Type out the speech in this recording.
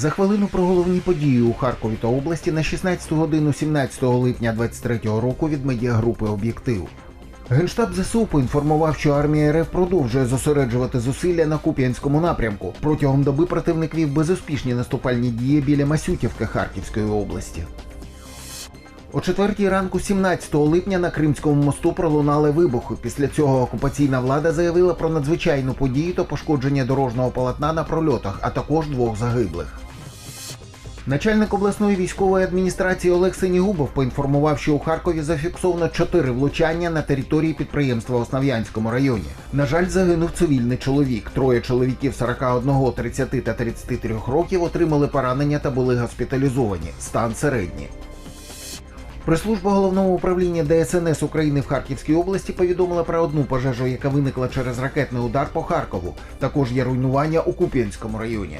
За хвилину про головні події у Харкові та області на 16 годину 17 липня 23 року від медіагрупи Об'єктив. Генштаб ЗСУ поінформував, що армія РФ продовжує зосереджувати зусилля на Куп'янському напрямку. Протягом доби противник вів безуспішні наступальні дії біля Масютівки Харківської області. О четвертій ранку 17 липня на Кримському мосту пролунали вибухи. Після цього окупаційна влада заявила про надзвичайну подію та пошкодження дорожнього полотна на прольотах, а також двох загиблих. Начальник обласної військової адміністрації Олег Синігубов поінформував, що у Харкові зафіксовано чотири влучання на території підприємства в Основ'янському районі. На жаль, загинув цивільний чоловік. Троє чоловіків 41, 30 та 33 років отримали поранення та були госпіталізовані. Стан середній. Прес-служба головного управління ДСНС України в Харківській області повідомила про одну пожежу, яка виникла через ракетний удар по Харкову. Також є руйнування у Куп'янському районі.